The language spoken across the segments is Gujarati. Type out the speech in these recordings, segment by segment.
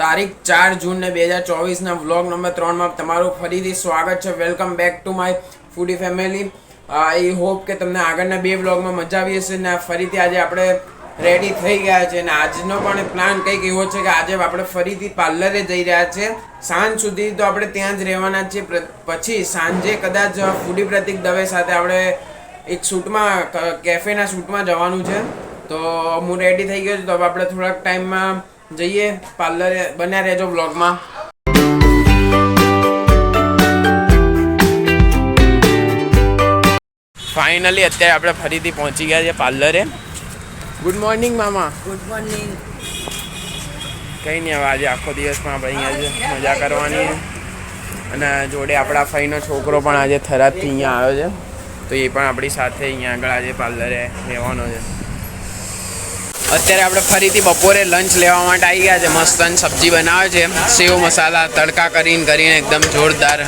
તારીખ ચાર જૂન ને બે હજાર ચોવીસના વ્લોગ નંબર ત્રણમાં તમારું ફરીથી સ્વાગત છે. Welcome back to my foodie family I hope કે તમને આગળના બે વ્લોગમાં મજા આવી હશે ને ફરીથી આજે આપણે રેડી થઈ ગયા છે અને આજનો પણ પ્લાન કંઈક એવો છે કે આજે આપણે ફરીથી પાર્લરે જઈ રહ્યા છે. સાંજ સુધી તો આપણે ત્યાં જ રહેવાના છીએ. પછી સાંજે કદાચ ફૂડી પ્રતિક દવે સાથે આપણે એક શૂટમાં કેફેના શૂટમાં જવાનું છે. તો હું રેડી થઈ ગયો છું. તો આપણે થોડાક ટાઈમમાં જઈએ પાર્લરે બન્યા રહેજો બ્લોગમાં ફાઇનલી અત્યારે આપણે ફરીથી પહોંચી ગયા છે પાર્લરે. ગુડ મોર્નિંગ મામા. ગુડ મોર્નિંગ કંઈ નહીં હવે આજે આખો દિવસમાં આપણે અહીંયા મજા કરવાની છે. અને જોડે આપણા ફઈનો છોકરો પણ આજે થરાદથી અહીંયા આવ્યો છે. તો એ પણ આપણી સાથે અહીંયા આગળ આજે પાર્લરે રહેવાનો છે. અત્યારે આપણે ફરીથી બપોરે લંચ લેવા માટે આવી ગયા છે. મસ્ત સબ્જી બનાવે છે. સેવ મસાલા, તડકા કરીને કરીને એકદમ જોરદાર.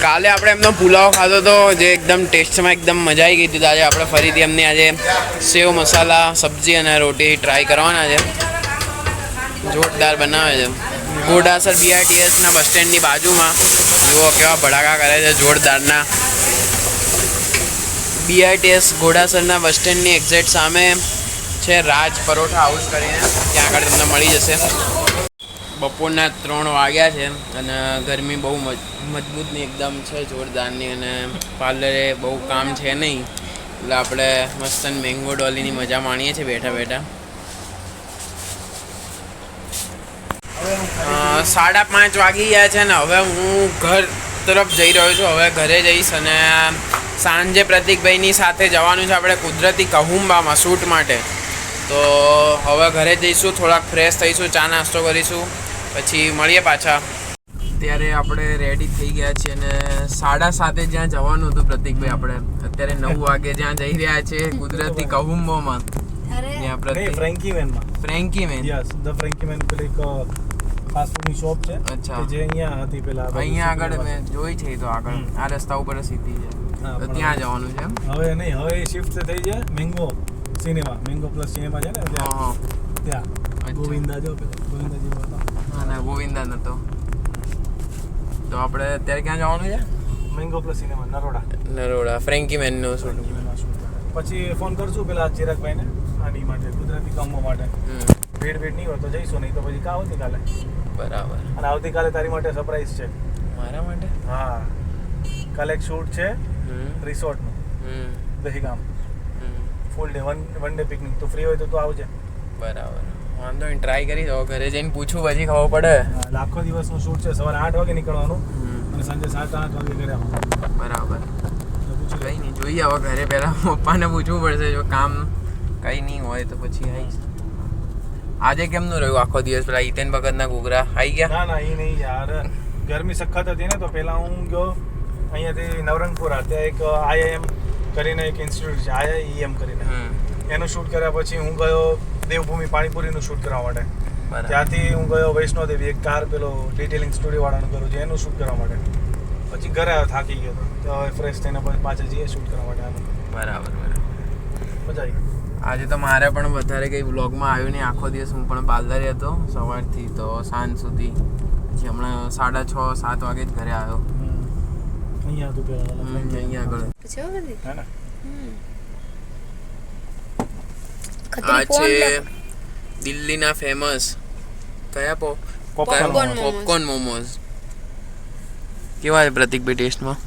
કાલે આપણે એમનો પુલાવ ખાધો તો જે એકદમ ટેસ્ટમાં એકદમ મજા આવી ગઈ હતી. આજે આપણે ફરીથી એમની આજે સેવ મસાલા, સબ્જી અને રોટી ટ્રાય કરવાના છે. જોરદાર બનાવે છે. ઘોડાસર બીઆરટીએસના બસ સ્ટેન્ડની બાજુમાં. જુઓ કેવા ભડાકા કરે છે જોરદારના. બીઆરટીએસ ઘોડાસરના બસ સ્ટેન્ડની એક્ઝેક્ટ સામે છે રાજ પરોઠા હાઉસ કરીને. ત્યાં આગળ તમને મળી જશે. બપોરના ત્રણ વાગ્યા છે અને ગરમી બહુ મજ- મજબૂતની એકદમ છે, જોરદારની અને પાર્લરે બહુ કામ છે નહીં. એટલે આપણે મસ્તન મેંગો ડોલીની મજા માણીએ છીએ બેઠા બેઠા. સાડા પાંચ વાગી ગયા છે ને હવે હું ઘર તરફ જઈ રહ્યો છું. હવે ઘરે જઈશ અને સાંજે પ્રતિકભાઈની સાથે જવાનું છે. આપણે કુદરતી કહુંબામાં શૂટ માટે. તો હવે ઘરે જઈશું થોડાક ફ્રેશ થઈશું ચા નાસ્તો કરીશું પછી મળીએ પાછા. અત્યારે આપણે રેડી થઈ ગયા છીએ અને સાડા સાતે જ્યાં જવાનું હતું પ્રતિકભાઈ આપણે. અત્યારે નવ વાગે જ્યાં જઈ રહ્યા છે કુદરતી કહુંબોમાં. ત્યાં Pratik Frankie મેનમાં Frankie man yes the Frankie man પેલી એક ફાસ્ટફૂડની શોપ છે. અચ્છા. જે અહીંયા હતી પેલા અહીંયા આગળ મેં જોઈ છે તો આગળ. આ રસ્તા ઉપર સીધી છે. તો ત્યાં જવાનું છે એમ? હવે નહીં હવે શિફ્ટ થઈ જાય mango cinema mango plus cinema છે ને ત્યાં. ત્યાં. ગોવિંદા જો ગોવિંદાજી હતો. ના ગોવિંદા નતો. તો આપણે અત્યારે ક્યાં જવાનું છે? Mango plus cinema Naroda. Naroda Frankie મેનનો shoot. પછી ફોન કરશું પેલા ચિરાગભાઈને આની માટે ગુજરાતી કામો માટે. ભેડ ભીડ નહીં હોય તો જઈશું નહીં તો પછી કા આવતીકાલે. બરાબર. અને આવતીકાલે તારી માટે સરપ્રાઈઝ છે. મારા માટે? હા. કાલે એક શૂટ છે રિસોર્ટનું Dahegam. Full day one one day picnic તો ફ્રી હોય તો તું આવજે. બરાબર. વાંધો નહીં ટ્રાય કરી દો ઘરે જઈને પૂછું પછી ખબર પડે. લાખો દિવસનું શૂટ છે. સવારે આઠ વાગે નીકળવાનું અને સાંજે સાત આઠ વાગે ઘરે આવવાનું. બરાબર. કંઈ નહીં જોઈએ હવે ઘરે પહેલાં પપ્પાને પૂછવું પડશે જો કામ કંઈ નહીં હોય તો પછી આવીશ આજે કેમનું રહ્યું આખો દિવસ? પેલા હિતેન ભગતના ઘૂઘરા આવી ગયા? ના ના એ નહીં યાર. ગરમી સખત હતી ને તો પહેલાં હું ગયો અહીંયાથી નવરંગપુરા. ત્યાં એક આઈઆઈએમ કરીને એક ઇન્સ્ટિટ્યૂટ છે આઈઆઈએમ કરીને. એનું શૂટ કર્યા પછી હું ગયો દેવભૂમિ પાણીપુરીનું શૂટ કરવા માટે. ત્યાંથી હું ગયો વૈષ્ણોદેવી એક કાર પેલો ડિટેલિંગ સ્ટુડિયો વાળાનું કરું છું એનું શૂટ કરવા માટે. પછી ઘરે આવ્યો થાકી ગયો. તો હવે ફ્રેશ થઈને પછી જઈએ શૂટ કરવા માટે આનું. બરાબર બરાબર. મજા આવી આજે તો મારે પણ વધારે કંઈ વ્લોગમાં આવ્યું નહીં. આખો દિવસ હું પણ પાર્લરે હતો સવારથી તો સાંજ સુધી. પછી હમણાં સાડા છ સાત વાગે જ ઘરે આવ્યો. અહીંયા હતું પેલા અહીંયા આગળ. પછી હવે બધી? હે ને. આ છે દિલ્હીના ફેમસ કયા પો Popcorn Popcorn momos. momos. Popcorn momos કેવા છે પ્રતિકભાઈ ટેસ્ટમાં?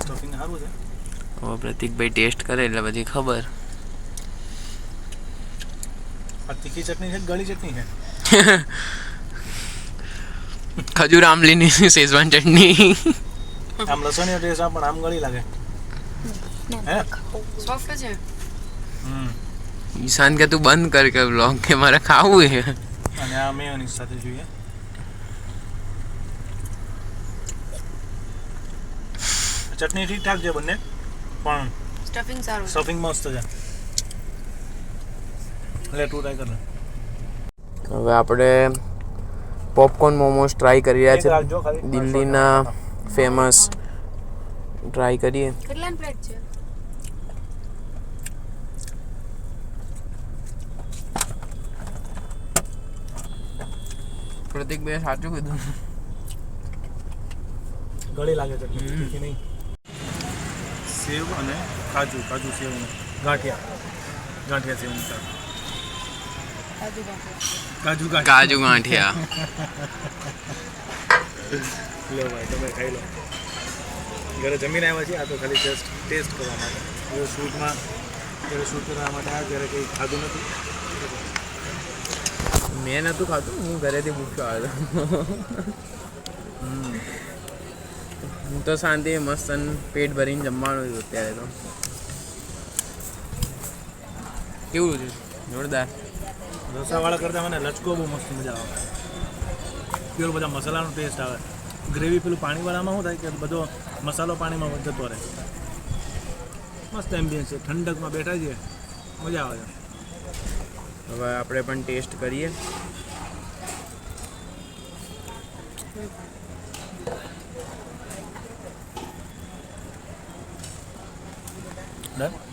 સ્ટફિંગ સારું છે. હવે પ્રતિકભાઈ ટેસ્ટ કરે એટલે પછી ખબર. આ તીખી ચટણી છે ગળી ચટણી છે? ખજૂર આમલીની શેઝવાન ચટણી. આમ લસણીયો ટેસ્ટ પણ આમ ગળી લાગે. હે? સોફ્ટ છે. હમ. ઈશાન કે તું બંધ કર કે બ્લોગ કે મારે ખાવું છે. અને આ મેયોનીઝ સાથે જોઈએ. ચટણી ઠીક ઠાક છે બંને પણ સ્ટફિંગ સારું સ્ટફિંગ મસ્ત છે. લે તું ટ્રાય કર હવે આપણે પોપકોર્ન મોમોસ ટ્રાય કરી રહ્યા છે. દિલ્હીના ફેમસ ટ્રાય કરીએ. કેટલાની પ્લેટ છે? પ્રતિક બે સાચું કીધું. ગળી લાગે છે તીખી નહીં. સેવ અને કાજુ કાજુ સેવ ગાંઠિયા. ગાંઠિયા શાક. કાજુ કાજુ ગાંઠિયા. લો ભાઈ તમે ખાઈ લો. ઘરે જમીને આવ્યા છીએ આ તો ખાલી જસ્ટ ટેસ્ટ કરવા માટે. જો શૂટમાં જ્યારે શૂટ કરવા માટે આ જ્યારે કંઈ ખાધું નથી. મેં નહોતું ખાતું હું ઘરેથી ભૂખ્યો આવ્યો હું તો શાંતિ મસ્ત પેટ ભરીને જમવાનું હતું અત્યારે તો. કેવું છે જોરદાર. રસાવાળા કરતાં મને લચકો બહુ મસ્ત મજા આવે. પેલો બધા મસાલાનો ટેસ્ટ આવે. ગ્રેવી પેલું પાણીવાળામાં શું થાય કે બધો મસાલો પાણીમાં જતો રહે. મસ્ત એમ્બિયન્સ છે. ઠંડકમાં બેઠા છીએ મજા આવે. છે હવે આપણે પણ ટેસ્ટ કરીએ. ડન?